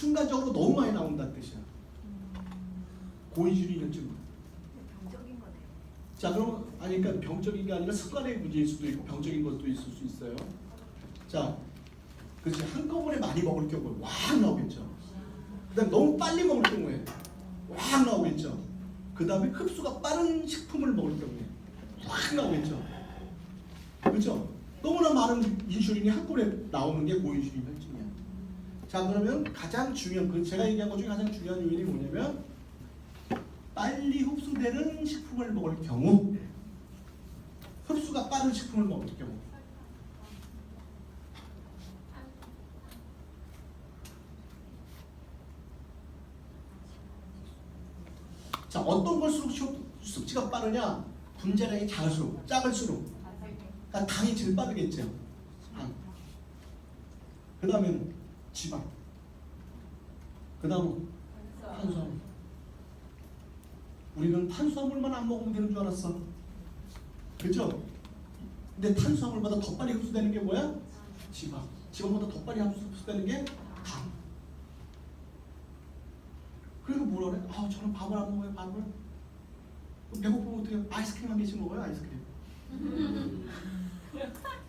순간적으로 너무 많이 나온다는 뜻이야. 고인슐린증. 병적인 거네요. 자 그럼 아니 그러니까 병적인 게 아니라 습관의 문제일 수도 있고 병적인 것도 있을 수 있어요. 자 그렇지 한꺼번에 많이 먹을 경우에 확 나오겠죠. 그다음 너무 빨리 먹을 경우에 확 나오겠죠. 그다음에 흡수가 빠른 식품을 먹을 경우에 확 나오겠죠. 그렇죠? 너무나 많은 인슐린이 한꺼번에 나오는 게 고인슐린 혈증이야. 자 그러면 가장 중요한 그 제가 얘기한 것 중에 가장 중요한 요인이 뭐냐면 빨리 흡수되는 식품을 먹을 경우 흡수가 빠른 식품을 먹을 경우. 자 어떤 걸수록 흡- 흡수가 빠르냐? 분자량이 작을수록 작을수록. 그러니까 당이 제일 빠르겠죠. 당. 그 다음에는 지방 그 다음은 탄수화물 우리는 탄수화물만 안 먹으면 되는 줄 알았어 그죠? 근데 탄수화물보다 더 빨리 흡수되는 게 뭐야? 지방 지방보다 더 빨리 흡수되는 게 당. 그리고 뭐라 그래? 아 저는 밥을 안 먹어요 밥을. 배고프면 어떻게 해요? 아이스크림 한 개씩 먹어요 아이스크림.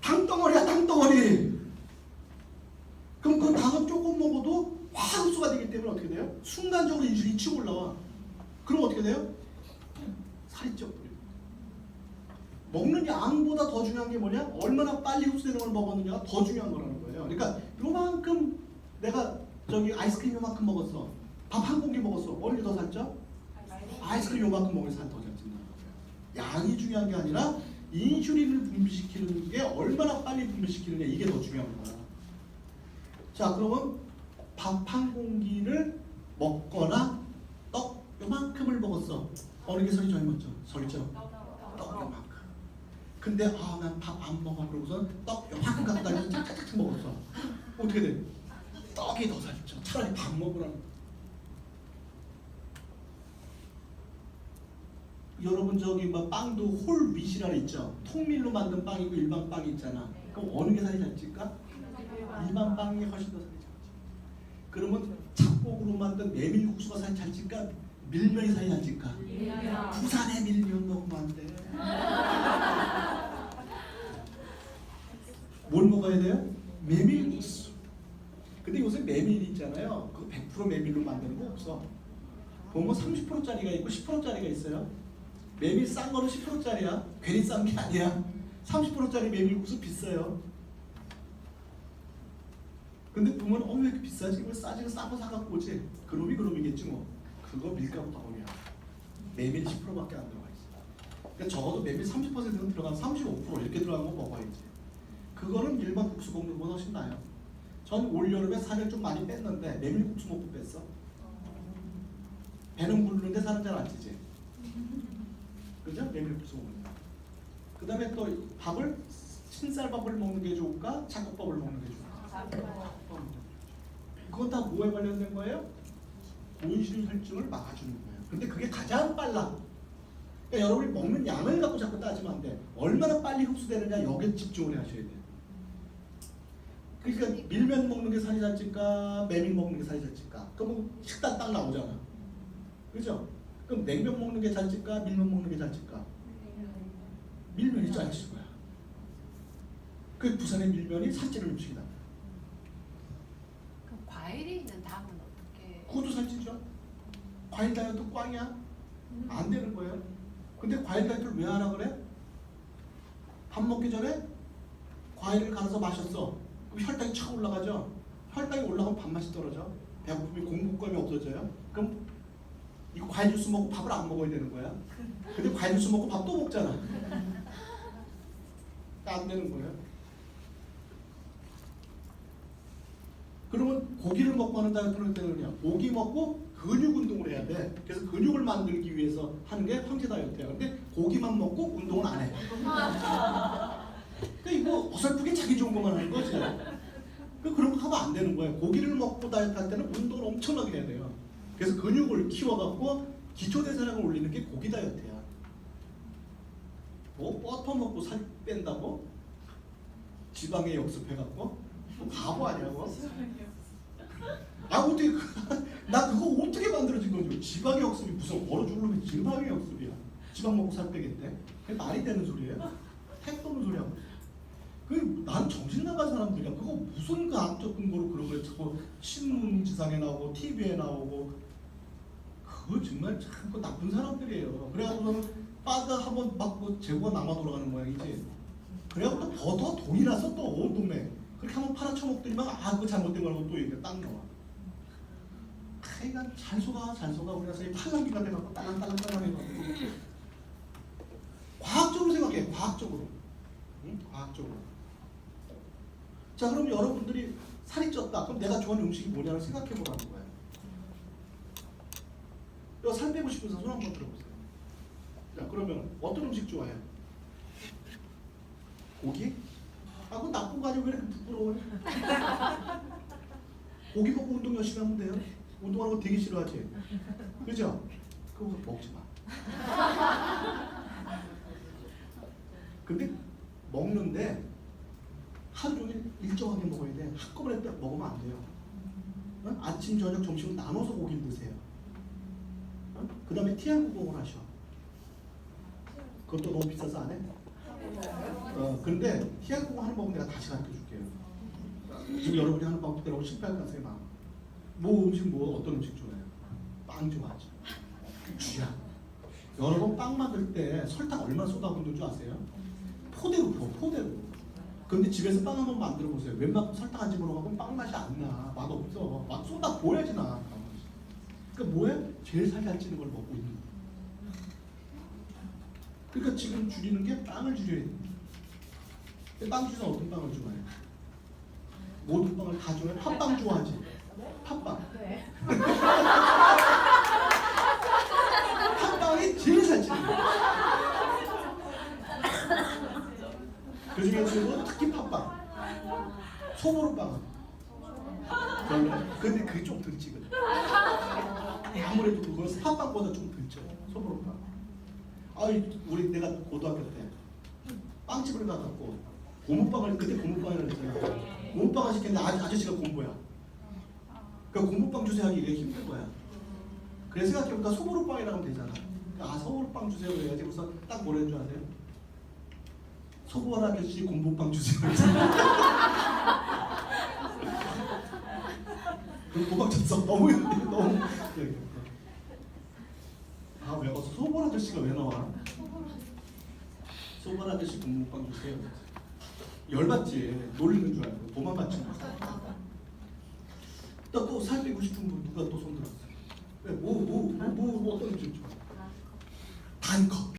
당덩어리야 당덩어리. 그럼 그 당은 조금 먹어도 확 흡수가 되기 때문에 어떻게 돼요? 순간적으로 인슐린이 치고 올라와. 그럼 어떻게 돼요? 살이 쪄버려. 먹는 양보다 더 중요한 게 뭐냐? 얼마나 빨리 흡수되는 걸 먹었느냐가 더 중요한 거라는 거예요. 그러니까 요만큼 내가 저기 아이스크림 요만큼 먹었어. 밥 한 공기 먹었어. 어느 게더 살쪄? 아이스크림 요만큼 먹으면 살더 살찐다는 거예요. 양이 중요한 게 아니라 인슐린을 분비시키는 게 얼마나 빨리 분비시키느냐 이게 더 중요한 거야. 자 그러면 밥 한 공기를 먹거나 떡 요만큼을 먹었어. 어느 게 살이 젊었죠? 설죠? 떡 요만큼. 근데 아 난 밥 안 먹어 그러고서 떡 요만큼 갖다 해서 짝짝짝 먹었어. 어떻게 돼? 떡이 더 살쪄. 차라리 밥 먹으라는. 여러분 저기 막 빵도 홀 윗이라 있죠. 통밀로 만든 빵이고 일반 빵이 있잖아. 그럼 어느 게 살이 잘 찔까? 일반 빵이 훨씬 더 살이 잘 찔. 그러면 잡곡으로 만든 메밀국수가 살이 잘 찔까? 밀면이 살이 잘 찔까? 부산의 밀면 먹으면 안 돼. 뭘 먹어야 돼요? 메밀국수. 근데 요새 메밀 있잖아요. 그100% 메밀로 만드는 거 없어. 보면 30%짜리가 있고 10%짜리가 있어요. 메밀 싼 거는 10%짜리야. 괜히 싼 게 아니야. 30%짜리 메밀국수 비싸요. 근데 보면 어왜 이렇게 비싸지? 왜 싸지는 싼거 사갖고 오지? 그놈이 그놈이겠지 뭐. 그거 밀가루 덩어리야. 메밀 10%밖에 안 들어가 있어. 그러니까 적어도 메밀 30%는 들어간 35% 이렇게 들어간 거 먹어야지. 그거는 일반 국수 먹는 거보다 훨씬 나아요. 전 올여름에 살을 좀 많이 뺐는데 메밀 국수 먹고 뺐어. 배는 부르는데 살은 잘 안 찌지. 그죠? 메밀 국수 먹는 거. 그 다음에 또 밥을 신쌀밥을 먹는 게 좋을까? 잡곡밥을 먹는 게 좋을까? 그건 다 뭐에 관련된 거예요? 고인슐린 혈증을 막아주는 거예요. 근데 그게 가장 빨라. 그러니까 여러분이 먹는 양을 갖고 자꾸 따지면 안 돼. 얼마나 빨리 흡수되느냐 여기에 집중을 하셔야 돼. 그러니까 밀면 먹는 게 살이 잘 찔까? 메밀 먹는 게 살이 잘 찔까? 그러면 식단 딱 나오잖아. 그죠? 그럼 냉면 먹는 게잘 찔까? 밀면 먹는 게잘 찔까? 밀면이 잘찔 거야. 그 부산의 밀면이 살찌는 음식이다. 과일이 있는 당은 어떻게? 그것도 살찌죠. 과일 다이어트 꽝이야. 안 되는 거예요. 근데 과일 다이어트를 왜 하라 그래? 밥 먹기 전에 과일을 갈아서 마셨어. 그럼 혈당이 차 올라가죠. 혈당이 올라가면 밥맛이 떨어져. 배고픔이 공복감이 없어져요. 그럼 이거 과일 주스 먹고 밥을 안 먹어야 되는 거야. 근데 과일 주스 먹고 밥 또 먹잖아. 안 되는 거예요. 그러면 고기를 먹고 하는 다이어트는 때는요. 고기 먹고 근육 운동을 해야 돼. 그래서 근육을 만들기 위해서 하는 게 황제 다이어트야. 근데 고기만 먹고 운동은 안 해. 그러니까 이거 어설프게 자기 좋은 것만 하는 거지. 그 그런 거 하면 안 되는 거예요. 고기를 먹고 다이어트 할 때는 운동을 엄청나게 해야 돼요. 그래서 근육을 키워갖고 기초 대사량을 올리는 게 고기 다이어트야. 뭐 버터 먹고 살 뺀다고? 지방에 역습해갖고? 뭐 바보 아니야 뭐? 아 어떻게 그- 나 그거 어떻게 만들어진 건지 지방의 역습이 무슨 죽을 놈이 지방의 역습이야? 지방 먹고 살 빼겠대? 그게 말이 되는 소리예요? 택 도는 소리야. 그난 정신 나간 사람들이야. 그거 무슨 그 악적 근거로 그런 걸 자꾸 신문 지상에 나오고 TV에 나오고. 그거 정말 참그 나쁜 사람들이에요. 그래가지고서는 빠가 한번 막뭐 재고가 남아 돌아가는 모양이지. 그래갖고 더, 더 돈이 나서 또 온 동네. 그렇게 한번 팔아쳐먹더니만 아 그거 잘못된 거라고 또 이게 딱 나와 하여간 잘 속아 우리가 사이 팔랑귀가 돼갖고 딸랑딸랑딸랑 해가지고 과학적으로 생각해 과학적으로 응? 과학적으로 자 그럼 여러분들이 살이 쪘다 그럼 내가 좋아하는 음식이 뭐냐를 생각해 보라는 거예요 이거 살 빼고 싶은 사람 손 한번 들어보세요 자 그러면 어떤 음식 좋아해요? 고기? 아 그건 나쁜 거 아니고 왜 이렇게 부끄러워요? 고기 먹고 운동 열심히 하면 돼요 운동하는 거 되게 싫어하지? 그죠? 그거 먹지 마 근데 먹는데 하루 종일 일정하게 먹어야 돼 한꺼번에 딱 먹으면 안 돼요 어? 아침, 저녁, 점심은 나눠서 고기를 드세요 어? 그 다음에 TR90을 하셔 그것도 너무 비싸서 안 해? 어, 근데 TR90 하는 법은 내가 다시 가르쳐 줄게요 지금 여러분이 하는 방법대로 실패할 가능성이 많아 뭐 음식 뭐 어떤 음식 좋아해요? 빵 좋아하죠 쥐야 여러분 빵 만들 때 설탕 얼마나 쏟아붓는 줄 아세요? 포대로 부어 포대로 근데 집에서 빵 한번 만들어 보세요 웬만큼 설탕 안 집어넣으면 빵 맛이 안 나 맛 없어 막 쏟아 부어야지 나 그러니까 뭐해? 제일 살잘 찌는 걸 먹고 있는 거야 그러니까 지금 줄이는 게 빵을 줄여야 돼. 빵 중에서 어떤 빵을 좋아해? 모든 빵을 다 좋아해? 팥빵 좋아하지? 팥빵. 네. 팥빵이 제일 잘 찌는 거야 그 중에 친구 특히 팥빵. 소보루빵은 별로 근데 그게 좀덜 찌거든. 아무래도 그건 팥빵보다 좀덜 쪄요 소보루빵. 아이 우리 내가 고등학교 때 빵집을 가갖고 고무빵을 그때 고무빵이라고 했잖아. 고무빵을 시켰는데 아, 아저씨가 공부야 그러니까 고무빵 주세요 하기 이게 힘든 거야. 그래서 생각해보니까 소보루빵이라고 하면 되잖아. 그러니까 아 소보루빵 주세요 그래야지 그래서 딱 뭐라는 줄 아세요? 소보라 아저씨 공부빵 주세요. 그 도망쳤어. 너무 너무 아 왜 어, 소보라 아저씨가 왜 나와? 소보라 아저씨. 공부빵 주세요. 열받지. 놀리는 줄 알고 도망갔지 또살 빼고 싶은 분 누가 또 손들었어요 왜? 뭐, 뭐, 뭐, 뭐, 뭐 어떤 음식 좋아? 단거